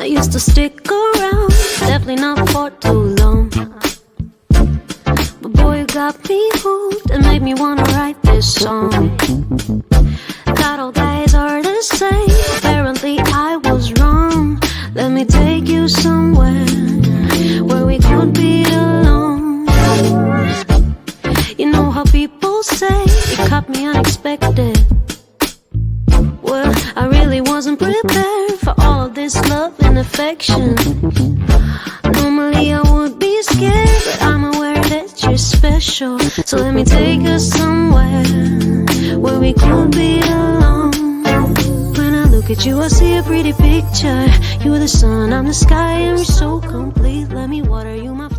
I used to stick around, definitely not for too long. But boy, you got me hooked and made me wanna write this song. Got all guys are the same. Apparently, I was wrong. Let me take you somewhere where we could be alone. You know how people say it caught me unexpected. Well, I really wasn't prepared for all of this love affection. Normally I would be scared, but I'm aware that you're special. So let me take us somewhere where we could be alone. When I look at you, I see a pretty picture. You're the sun, I'm the sky, and we're so complete. Let me water you, my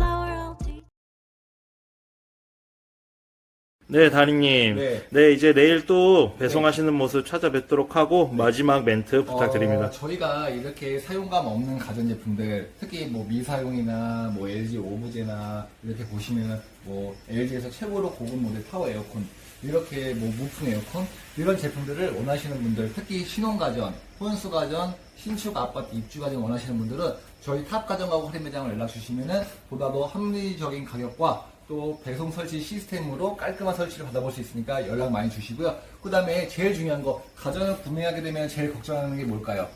네, 다리님. 네. 네. 이제 내일 또 배송하시는 모습 찾아뵙도록 하고 마지막 멘트 부탁드립니다. 어, 저희가 이렇게 사용감 없는 가전제품들, 특히 뭐 미사용이나 뭐 LG 오브제나 이렇게 보시면은 뭐 LG에서 최고로 고급 모델 타워 에어컨, 이렇게 뭐 무풍 에어컨, 이런 제품들을 원하시는 분들, 특히 신혼 가전, 혼수 가전, 신축 아파트 입주 가전 원하시는 분들은 저희 탑 가전가구 할인 매장을 연락 주시면은 보다 더 합리적인 가격과 또 배송 설치 시스템으로 깔끔한 설치를 받아볼 수 있으니까 연락 많이 주시고요. 그 다음에 제일 중요한 거, 가전을 구매하게 되면 제일 걱정하는 게 뭘까요?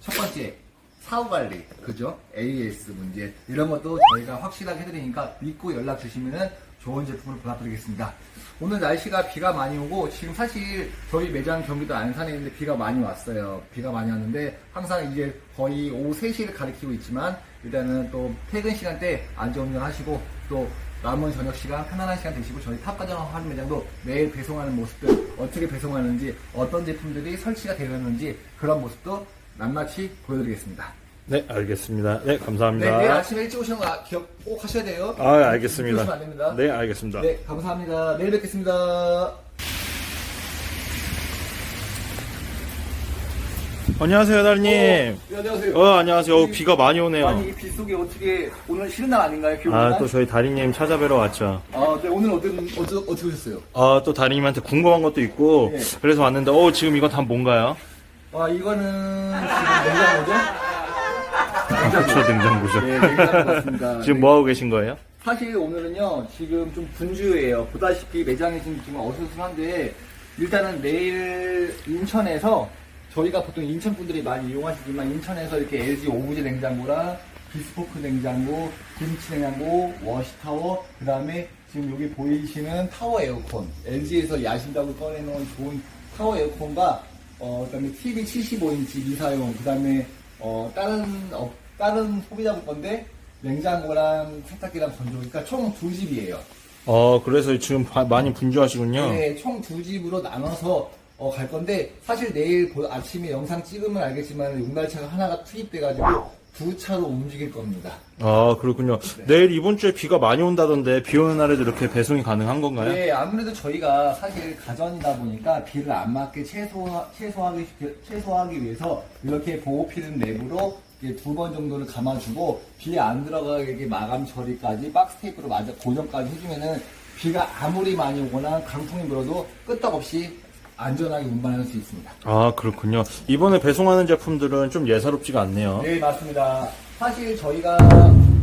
첫 번째, 사후 관리, 그죠? AS 문제, 이런 것도 저희가 확실하게 해드리니까 믿고 연락 주시면은 좋은 제품을 부탁드리겠습니다. 오늘 날씨가 비가 많이 오고, 지금 사실 저희 매장 경기도 안산에 있는데 비가 많이 왔어요. 비가 많이 왔는데, 항상 이제 거의 오후 3시를 가리키고 있지만, 일단은 또 퇴근 시간대 안전운전 하시고, 또 남은 저녁 시간 편안한 시간 되시고 저희 탑가정 할인 매장도 매일 배송하는 모습들 어떻게 배송하는지 어떤 제품들이 설치가 되었는지 그런 모습도 낱낱이 보여드리겠습니다. 네, 알겠습니다. 네, 네, 감사합니다. 내일 아침에 일찍 오시는 거 기억 꼭 하셔야 돼요. 아, 알겠습니다. 잊으시면 안 됩니다. 네, 알겠습니다. 네, 감사합니다. 내일 뵙겠습니다. 안녕하세요, 다리님. 네, 안녕하세요. 어, 안녕하세요. 어, 비가 많이 오네요. 아니 이비 속에 어떻게 오늘 쉬는 날 아닌가요? 비 오는 아, 날? 또 저희 다리님 찾아뵈러 왔죠. 아, 네, 오늘 어떤 어떻게 어떻게 오셨어요? 아, 또 다리님한테 궁금한 것도 있고, 네. 그래서 왔는데, 어, 지금 이건 다 뭔가요? 아, 이거는 지금 냉장고죠? 그렇죠, 냉장고죠. 네, 냉장고 같습니다. 지금 네. 뭐 하고 계신 거예요? 사실 오늘은요 지금 좀 분주해요 보다시피 매장이 지금 어수선한데 일단은 내일 인천에서 저희가 보통 인천 분들이 많이 이용하시지만 인천에서 이렇게 LG 오브제 냉장고랑 비스포크 냉장고, 김치 냉장고, 워시타워, 그 다음에 지금 여기 보이시는 타워 에어컨, LG에서 야신다고 꺼내놓은 좋은 타워 에어컨과 어, 그다음에 TV 75인치 미사용, 그다음에 어, 다른 어, 다른 소비자분 건데 냉장고랑 세탁기랑 건조기가 총 두 집이에요. 어, 그래서 지금 바- 많이 분주하시군요. 네, 총 두 집으로 나눠서 어, 갈 건데 사실 내일 보- 아침에 영상 찍으면 알겠지만 용달차가 하나가 투입돼가지고 두 차로 움직일 겁니다. 아, 그렇군요. 내일 이번 주에 비가 많이 온다던데, 비 오는 날에도 이렇게 배송이 가능한 건가요? 네, 아무래도 저희가 사실 가전이다 보니까 비를 안 맞게 최소화, 최소화하기, 최소화하기 위해서 이렇게 보호필름 내부로 두 번 정도를 감아주고 비 안 들어가게 마감 처리까지 박스 테이프로 맞아 고정까지 해주면은 비가 아무리 많이 오거나 강풍이 불어도 끄떡없이 안전하게 운반할 수 있습니다. 아, 그렇군요. 이번에 배송하는 제품들은 좀 예사롭지가 않네요. 네, 맞습니다. 사실 저희가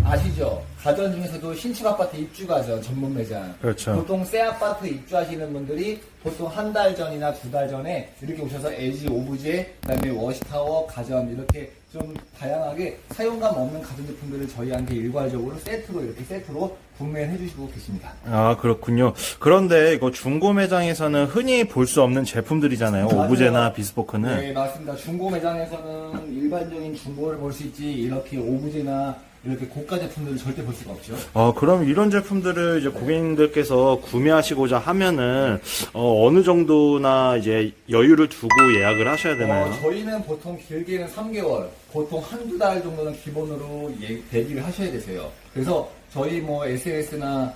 아시죠? 가전 중에서도 신축 아파트 입주 가전 전문 매장. 그렇죠. 보통 새 아파트 입주하시는 분들이 보통 한 달 전이나 두 달 전에 이렇게 오셔서 LG 오브제, 그다음에 워시타워, 가전 이렇게 좀 다양하게 사용감 없는 가전 제품들을 저희한테 일괄적으로 세트로 이렇게 세트로 구매해 주시고 계십니다. 아, 그렇군요. 그런데 이거 중고 매장에서는 흔히 볼 수 없는 제품들이잖아요. 맞아요. 오브제나 비스포크는. 네, 맞습니다. 중고 매장에서는 일반적인 중고를 볼 수 있지 이렇게 오브제나 이렇게 고가 제품들을 절대 볼 수가 없죠. 어, 그럼 이런 제품들을 이제 고객님들께서 구매하시고자 하면은, 어, 느 정도나 이제 여유를 두고 예약을 하셔야 되나요? 어, 저희는 보통 길게는 3개월, 보통 한두 달 정도는 기본으로 예, 대기를 하셔야 되세요. 그래서 저희 뭐 SNS나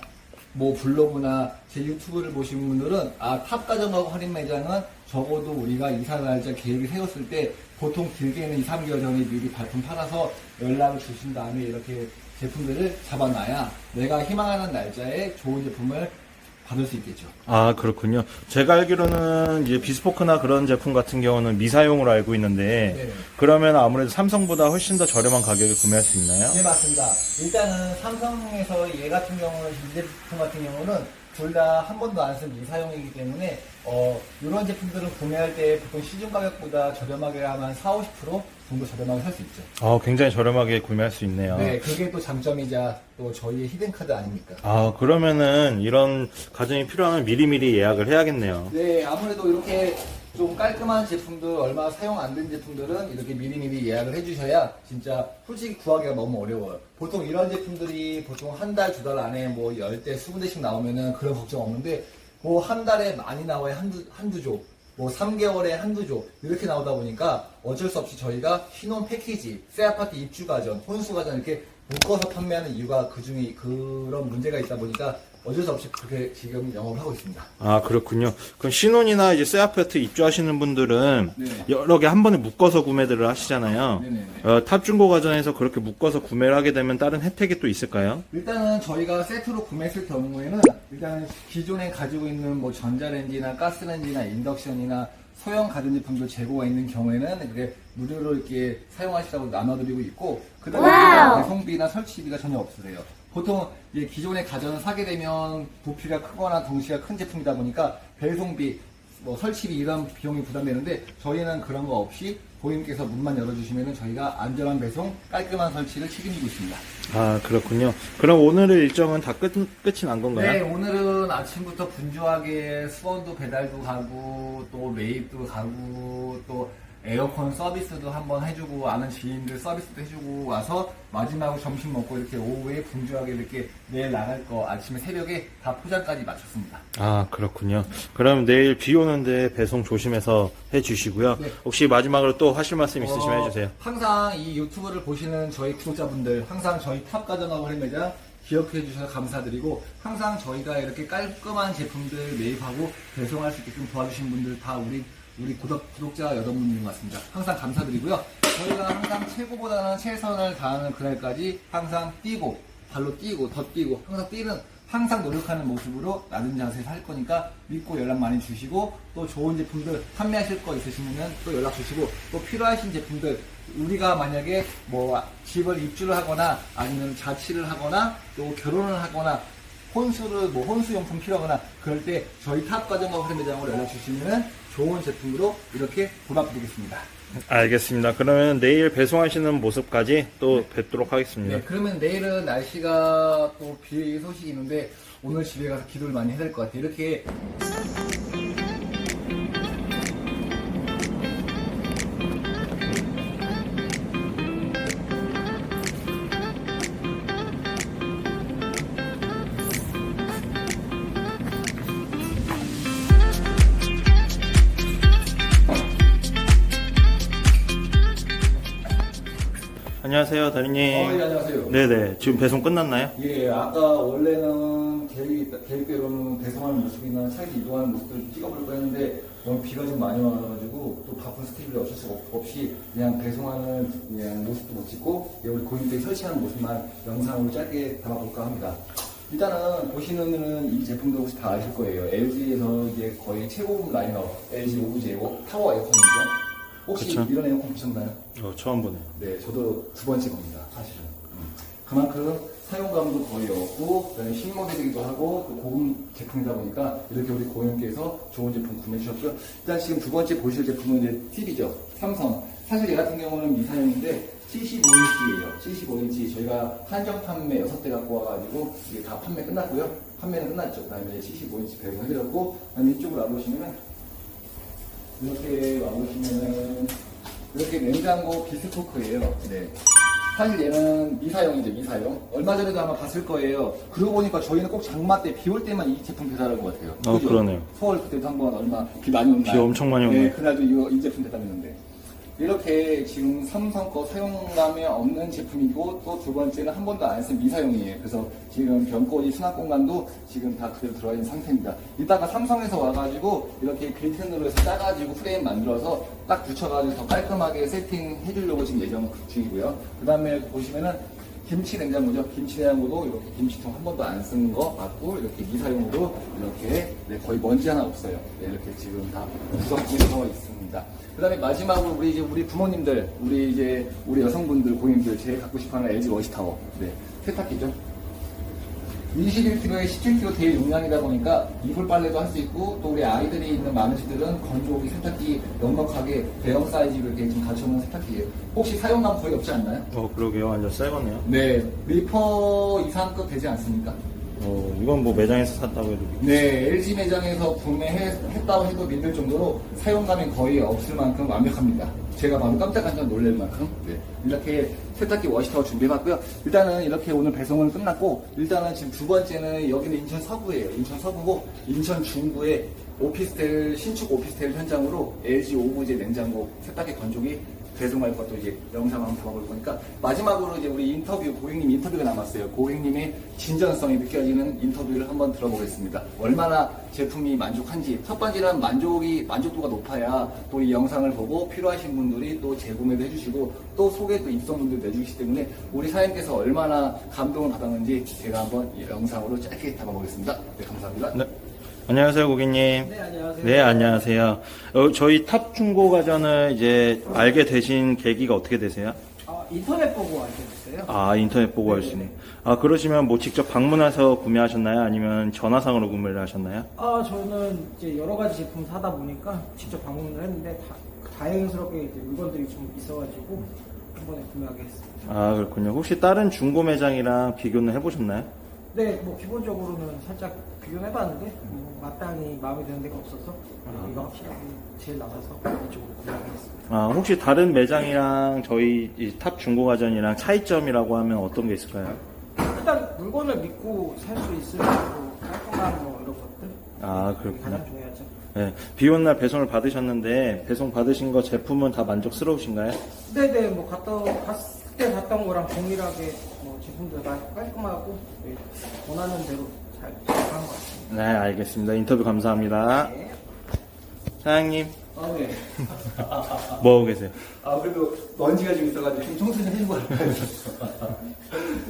뭐 블로그나 제 유튜브를 보신 분들은 아 탑가정하고 할인 매장은 적어도 우리가 이사 날짜 계획을 세웠을 때 보통 길게는 2, 3개월 전에 미리 발품 팔아서 연락을 주신 다음에 이렇게 제품들을 잡아놔야 내가 희망하는 날짜에 좋은 제품을 받을 수 있겠죠. 아, 그렇군요. 제가 알기로는 이제 비스포크나 그런 제품 같은 경우는 미사용으로 알고 있는데, 네네. 그러면 아무래도 삼성보다 훨씬 더 저렴한 가격에 구매할 수 있나요? 네, 맞습니다. 일단은 삼성에서 얘 같은 경우는, 이 제품 같은 경우는 둘 다 한 번도 안 쓴 미사용이기 때문에, 어, 이런 제품들은 구매할 때 보통 시중 가격보다 저렴하게 하면 4, 50% 정도 저렴하게 살 수 있죠. 아, 굉장히 저렴하게 구매할 수 있네요. 네, 그게 또 장점이자 또 저희의 히든카드 아닙니까? 아, 그러면은 이런 가정이 필요하면 미리미리 예약을 해야겠네요. 네, 아무래도 이렇게 좀 깔끔한 제품들, 얼마 사용 안 된 제품들은 이렇게 미리미리 예약을 해주셔야 진짜 솔직히 구하기가 너무 어려워요. 보통 이런 제품들이 보통 한 달, 두 달 안에 뭐 10대, 20대씩 나오면은 그런 걱정 없는데 뭐 한 달에 많이 나와야 한두, 한두 조, 뭐 3개월에 한두 조 이렇게 나오다 보니까 어쩔 수 없이 저희가 신혼 패키지, 새 아파트 입주 가전, 혼수 가전 이렇게 묶어서 판매하는 이유가 그 중에 그런 문제가 있다 보니까 어쩔 수 없이 그렇게 지금 영업을 하고 있습니다. 아, 그렇군요. 그럼 신혼이나 이제 새 아파트 입주하시는 분들은 네. 여러 개 한 번에 묶어서 구매들을 하시잖아요. 네네네. 어, 탑 중고 과정에서 그렇게 묶어서 구매를 하게 되면 다른 혜택이 또 있을까요? 일단은 저희가 세트로 구매했을 경우에는 일단 기존에 가지고 있는 뭐 전자레인지나 가스레인지나 인덕션이나 소형 가전제품들 재고가 있는 경우에는 그게 무료로 이렇게 사용하시라고 나눠드리고 있고 그다음에. 배송비나 설치비가 전혀 없으세요. 보통 이제 기존의 가전을 사게 되면 부피가 크거나 덩치가 큰 제품이다 보니까 배송비, 뭐 설치비 이런 비용이 부담되는데 저희는 그런 거 없이 고객님께서 문만 열어주시면 저희가 안전한 배송, 깔끔한 설치를 책임지고 있습니다. 아, 그렇군요. 그럼 오늘의 일정은 다 끝, 끝이 난 건가요? 네, 오늘은 아침부터 분주하게 수원도 배달도 가고, 또 매입도 가고, 또 에어컨 서비스도 한번 해주고, 아는 지인들 서비스도 해주고 와서, 마지막으로 점심 먹고 이렇게 오후에 분주하게 이렇게 내일 나갈 거 아침에 새벽에 다 포장까지 마쳤습니다. 아, 그렇군요. 그럼 내일 비 오는데 배송 조심해서 해 주시고요. 네. 혹시 마지막으로 또 하실 말씀 있으시면 어, 해주세요. 항상 이 유튜브를 보시는 저희 구독자분들, 항상 저희 탑가전하고 할매장 기억해 주셔서 감사드리고, 항상 저희가 이렇게 깔끔한 제품들 매입하고 배송할 수 있게끔 도와주신 분들 다 우리, 우리 구독, 구독자 여러분들인 것 같습니다. 항상 감사드리고요. 저희가 항상 최고보다는 최선을 다하는 그날까지 항상 뛰고, 발로 뛰고, 더 뛰고, 항상 뛰는 항상 노력하는 모습으로 낮은 자세에서 할 거니까 믿고 연락 많이 주시고 또 좋은 제품들 판매하실 거 있으시면 또 연락 주시고 또 필요하신 제품들 우리가 만약에 뭐 집을 입주를 하거나 아니면 자취를 하거나 또 결혼을 하거나 혼수를 뭐 혼수용품 필요하거나 그럴 때 저희 탑가정과 회매장으로 연락 주시면 좋은 제품으로 이렇게 보답드리겠습니다. 알겠습니다. 그러면 내일 배송하시는 모습까지 또 뵙도록 하겠습니다. 네, 그러면 내일은 날씨가 또 비 소식이 있는데 오늘 집에 가서 기도를 많이 해야 될 것 같아요. 이렇게 안녕하세요. 어, 예, 안녕하세요. 네네. 지금 배송 끝났나요? 예, 아까 원래는 계획, 계획대로는 배송하는 모습이나 차기 이동하는 모습을 좀 찍어보려고 했는데 너무 비가 좀 많이 와가지고 또 바쁜 스케줄이 어쩔 수 없- 없이 그냥 배송하는 그냥 모습도 못 찍고 예, 우리 고객들이 설치하는 모습만 영상으로 짧게 담아볼까 합니다. 일단은 보시면은 이 제품도 혹시 다 아실 거예요. LG에서 이제 거의 최고급 라인업 LG 오브제 타워 에어컨이죠. 혹시 그쵸. 이런 에어컨 보셨나요? 어, 처음 보네요. 네, 저도 두 번째 겁니다, 사실은. 음. 그만큼 사용감도 거의 없고, 그다음에 신모델이기도 하고, 또 고급 제품이다 보니까 이렇게 우리 고객님께서 좋은 제품 구매해 주셨고요. 일단 지금 두 번째 보실 제품은 이제 TV죠. 삼성. 사실 얘 같은 경우는 미사용인데 75인치예요. 75인치 저희가 한정 판매 6대 갖고 와가지고 이게 다 판매 끝났고요. 판매는 끝났죠. 그다음에 75인치 배송해드렸고, 그다음에 이쪽으로 와보시면 이렇게 와보시면은 이렇게 냉장고 비스포크예요. 네. 사실 얘는 미사용이죠, 미사용. 얼마 전에도 아마 봤을 거예요. 그러고 보니까 저희는 꼭 장마 때, 비 올 때만 이 제품 배달한 것 같아요. 어, 그죠? 그러네요. 서울 그때도 한 번 얼마 비 많이 온 날. 비 엄청 많이 오네. 네, 그날도 이거, 이 제품 배달했는데. 이렇게 지금 삼성 거 사용감이 없는 제품이고 또 두 번째는 한 번도 안 쓴 미사용이에요. 그래서 지금 병꼬지 수납 공간도 지금 다 그대로 들어가 있는 상태입니다. 이따가 삼성에서 와가지고 이렇게 빌튼으로 해서 짜가지고 프레임 만들어서 딱 붙여가지고 더 깔끔하게 세팅해 주려고 지금 예정 중이고요. 그 다음에 보시면은 김치 냉장고죠. 김치 냉장고도 이렇게 김치통 한 번도 안 쓴 거 맞고 이렇게 미사용으로 이렇게 네, 거의 먼지 하나 없어요. 네, 이렇게 지금 다 구성되어 있습니다. 그다음에 마지막으로 우리 이제 우리 부모님들, 우리 이제 우리 여성분들, 고객님들 제일 갖고 싶어하는 LG 워시타워, 네, 세탁기죠. 21kg에 17kg 대의 용량이다 보니까 이불 빨래도 할 수 있고 또 우리 아이들이 있는 많은 집들은 건조기 세탁기 넉넉하게 대형 사이즈로 이렇게 좀 갖춰놓은 세탁기예요. 혹시 사용감 거의 없지 않나요? 어, 그러게요. 완전 새 거네요. 네, 리퍼 이상급 되지 않습니까? 어, 이건 뭐 매장에서 샀다고 해도 믿- 네, LG 매장에서 구매했다고 해도 믿을 정도로 사용감이 거의 없을 만큼 완벽합니다. 제가 봐도 깜짝깜짝 놀랄 만큼 네, 이렇게 세탁기 워시타워 준비해봤고요. 일단은 이렇게 오늘 배송은 끝났고 일단은 지금 두 번째는 여기는 인천 서구예요. 인천 서구고 인천 중구에 오피스텔 신축 오피스텔 현장으로 LG 오브제 냉장고 세탁기 건조기 배송할 것도 이제 영상 한번 담아볼 거니까 마지막으로 이제 우리 인터뷰 고객님 인터뷰가 남았어요. 고객님의 진전성이 느껴지는 인터뷰를 한번 들어보겠습니다. 얼마나 제품이 만족한지 첫 번째는 만족이 만족도가 높아야 또 이 영상을 보고 필요하신 분들이 또 재구매도 해주시고 또 소개도 입소문도 내주시기 때문에 우리 사장님께서 얼마나 감동을 받았는지 제가 한번 이 영상으로 짧게 담아보겠습니다. 네 감사합니다. 네. 안녕하세요, 고객님. 네, 안녕하세요. 네, 안녕하세요. 어, 저희 탑 중고 가전을 이제 알게 되신 계기가 어떻게 되세요? 아, 인터넷 보고 알게 됐어요. 아, 인터넷 보고 할 수 있는. 아, 그러시면 뭐 직접 방문해서 구매하셨나요? 아니면 전화상으로 구매를 하셨나요? 아, 저는 이제 여러 가지 제품 사다 보니까 직접 방문을 했는데 다, 다행스럽게 이제 물건들이 좀 있어가지고 한 번에 구매하게 했습니다. 아, 그렇군요. 혹시 다른 중고 매장이랑 비교는 해보셨나요? 네, 뭐 기본적으로는 살짝 비교해봤는데 뭐 마땅히 마음에 드는 데가 없어서 이거 확실하게 제일 나가서 이쪽으로 구매하게 했습니다. 아, 혹시 다른 매장이랑 저희 이탑 중고 가전이랑 차이점이라고 하면 어떤 게 있을까요? 일단 물건을 믿고 살 수 있을 정도로 깔끔한 뭐 이런 것들 아, 그렇군요. 가장 중요하죠. 네, 비 오는 날 배송을 받으셨는데 배송 받으신 거 제품은 다 만족스러우신가요? 네네 뭐 갔다 갔 을때 갔던 거랑 동일하게 뭐 제품들 다 깔끔하고 네, 원하는 대로 잘 잘한 것 같습니다. 네, 알겠습니다. 인터뷰 감사합니다. 네. 사장님, 아 네. 뭐 하고 계세요? 아, 그래도 먼지가 좀 있어가지고 좀 청소 좀 해주고?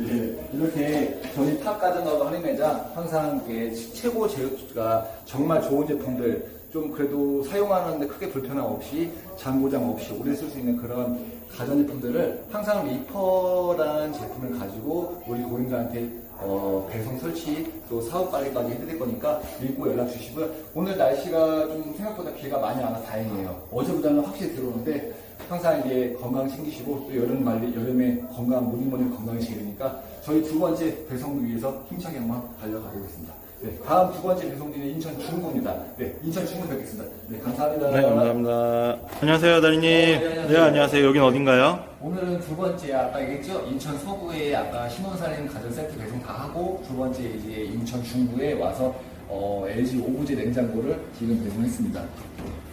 예, 이렇게 저희 탑 가든하고 할인 매장 항상 이렇게 최고 제가 정말 좋은 제품들 좀 그래도 사용하는데 크게 불편함 없이 장고장 없이 오래 쓸 수 있는 그런 가전제품들을 항상 리퍼라는 제품을 가지고 우리 고객님들한테 어, 배송 설치 또 사업 관리까지 해드릴 거니까 믿고 연락 주시고요. 오늘 날씨가 좀 생각보다 비가 많이 안와 다행이에요. 어제보다는 확실히 들어오는데 항상 이제 건강 챙기시고 또 여름 말리 여름에 건강 모든 모든 건강이시게 되니까 저희 두 번째 배송을 위해서 힘차게 한번 달려가 보겠습니다. 네, 다음 두 번째 배송지는 인천 중구입니다. 네, 인천 중구 뵙겠습니다. 네, 감사합니다. 네, 감사합니다. 안녕하세요, 다리님. 어, 네, 안녕하세요. 네, 안녕하세요. 여긴 어딘가요? 오늘은 두 번째 아까 얘기했죠 인천 서구에 아까 신혼살림 가전 세트 배송 다 하고 두 번째 이제 인천 중구에 와서 어, LG 오브제 냉장고를 지금 배송했습니다.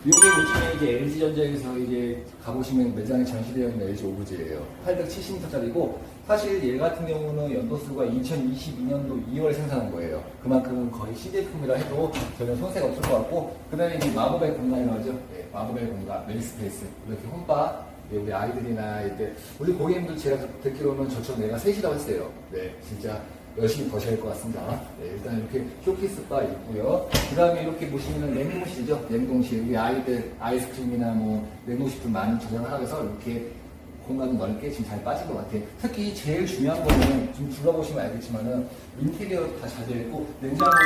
이게 요즘에 이제 LG 전자에서 이제 가보시면 매장에 전시되어 있는 LG 오브제예요. 870m짜리고 사실 얘 같은 경우는 연도수가 2022년도 2월 생산한 거예요. 그만큼 거의 시제품이라 해도 전혀 손색 없을 것 같고 그다음에 이제 마법의 공간이라고 하죠. 네, 마법의 공간, 메리스페이스 이렇게 홈바 예, 우리 아이들이나 이때 우리 고객님들 제가 듣기로는 저처럼 내가 셋이라고 했어요. 네, 진짜 열심히 버셔야 할 것 같습니다. 네, 일단 이렇게 쇼케이스바 있고요. 그 다음에 이렇게 보시면은 냉동실이죠. 냉동실. 우리 아이들 아이스크림이나 뭐 냉동식품 많이 해서 이렇게 공간 넓게 지금 잘 빠진 것 같아요. 특히 제일 중요한 거는 지금 둘러보시면 알겠지만은 인테리어 다잘 되어 있고 냉장고랑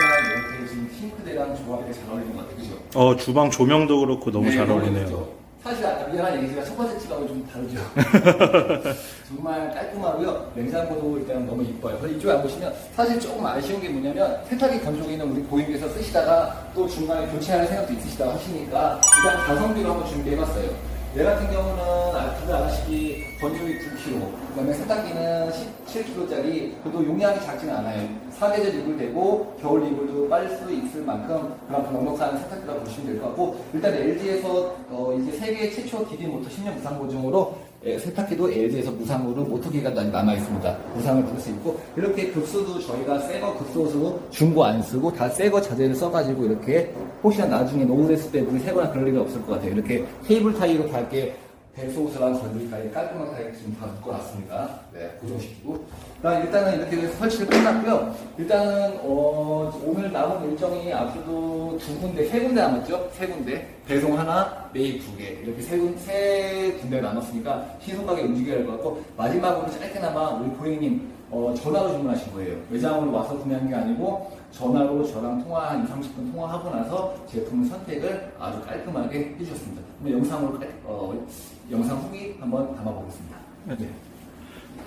이렇게 지금 싱크대랑 조합이 되게 잘 어울리는 것 같아요. 그죠? 어, 주방 조명도 그렇고 너무 네, 잘 어울리네요. 좋죠. 사실 아까 미안한 얘기지만 첫 번째 집하고 좀 다르죠. 정말 깔끔하고요. 냉장고도 일단 너무 이뻐요. 그래서 이쪽에 안 보시면 사실 조금 아쉬운 게 뭐냐면 세탁기 건조기는 우리 고객님께서 쓰시다가 또 중간에 교체하는 생각도 있으시다고 하시니까 일단 가성비로 한번 준비해봤어요. 얘 같은 경우는 아, 다들 아시기 건조기 9kg, 그 다음에 세탁기는 17kg짜리, 그래도 용량이 작지는 않아요. 사계절 이불 되고, 겨울 이불도 빨 수 있을 만큼 그만큼 넉넉한 세탁기라고 보시면 될 것 같고, 일단 LG에서 어, 이제 세계 최초 DD 모터 10년 무상 보증으로 예, 세탁기도 LG에서 무상으로 모터기가 남아 있습니다. 무상을 받을 수 있고 이렇게 급소도 저희가 새거 급소수 중고 안 쓰고 다 새거 자재를 써가지고 이렇게 혹시나 나중에 노후됐을 때 물이 새거나 그럴 일이 없을 것 같아요. 이렇게 케이블 타이로 밝게 배수호스랑 건조기까지 깔끔하게 지금 다 묶어 놨습니다. 네, 고정시키고. 그다음 일단은 이렇게 설치를 끝났고요. 일단은 어, 오늘 남은 일정이 앞으로 두 군데, 세 군데 남았죠? 세 군데. 배송 하나, 매입 두 개. 이렇게 세, 군, 세 군데 남았으니까 신속하게 움직여야 할 것 같고 마지막으로 짧게나마 우리 고객님 어, 전화로 주문하신 거예요. 외장으로 와서 구매한 게 아니고 전화로 저랑 통화 한 2, 30분 통화하고 나서 제품 선택을 아주 깔끔하게 해주셨습니다. 그럼 영상으로 깔- 어, 영상 후기 한번 담아보겠습니다. 네.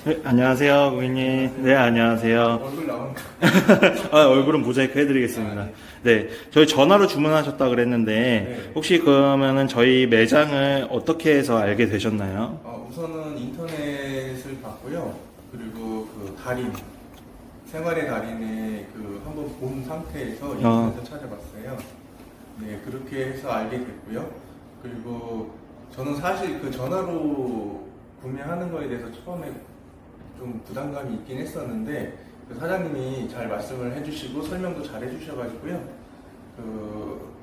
네, 안녕하세요, 고객님. 네, 안녕하세요. 얼굴 나온다. 아, 얼굴은 모자이크 해드리겠습니다. 네, 저희 전화로 주문하셨다 그랬는데 네. 혹시 그러면은 저희 매장을 어떻게 해서 알게 되셨나요? 어, 우선은 인터넷을 봤고요. 그리고 그 달인, 생활의 달인의 그 한번 본 상태에서 인터넷을 찾아봤어요. 네, 그렇게 해서 알게 됐고요. 그리고 저는 사실 그 전화로 구매하는 거에 대해서 처음에 좀 부담감이 있긴 했었는데 그 사장님이 잘 말씀을 해주시고 설명도 잘 해주셔가지고요. 그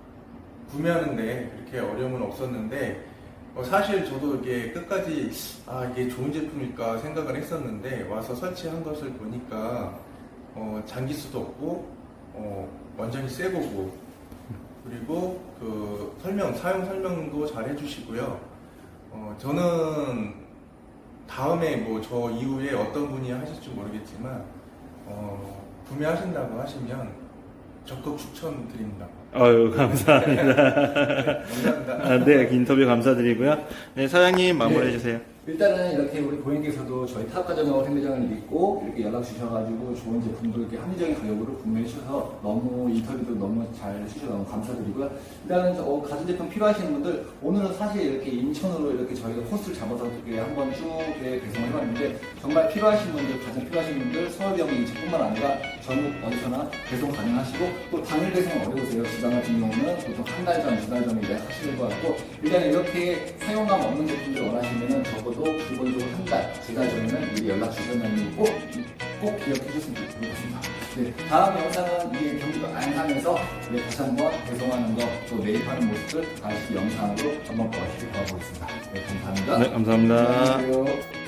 구매하는데 그렇게 어려움은 없었는데 어, 사실 저도 이게 끝까지 아 이게 좋은 제품일까 생각을 했었는데 와서 설치한 것을 보니까 어, 장기수도 없고 어, 완전히 새 거고 그리고 그 설명 사용 설명도 잘 해주시고요. 어, 저는 다음에 뭐 저 이후에 어떤 분이 하실지 모르겠지만 어, 구매하신다고 하시면 적극 추천드립니다. 아유, 감사합니다. 감사합니다. 아, 네, 인터뷰 감사드리고요. 네, 사장님 마무리해 주세요. 일단은 이렇게 우리 고객님께서도 저희 타업가정하고 생매장을 믿고 이렇게 연락 주셔가지고 좋은 제품도 이렇게 합리적인 가격으로 구매해 주셔서 너무 인터뷰도 너무 잘 해주셔서 너무 감사드리고요. 일단은 저, 어, 가전제품 필요하시는 분들 오늘은 사실 이렇게 인천으로 이렇게 저희가 코스를 잡아서 이렇게 한번 쭉 이렇게 배송을 해봤는데 정말 필요하신 분들 가장 필요하신 분들 서울병원 인천뿐만 아니라 전국 어디서나 배송 가능하시고 또 당일 배송 어려우세요. 지방 같은 경우는 보통 한 달 전, 두 달 전에 이제 하시는 것 같고 일단 이렇게 사용감 없는 제품들 원하시면은 적어도 기본적으로 한 달, 세달 전에는 미리 연락 주셨다는 꼭, 꼭 기억해 주셨으면 좋겠습니다. 네, 다음 영상은 이 경기도 안산에서 네, 다시 한번 배송하는 것, 또 매입하는 모습을 다시 영상으로 한번 보시기 바라보겠습니다. 네, 감사합니다. 네, 감사합니다. 안녕하세요.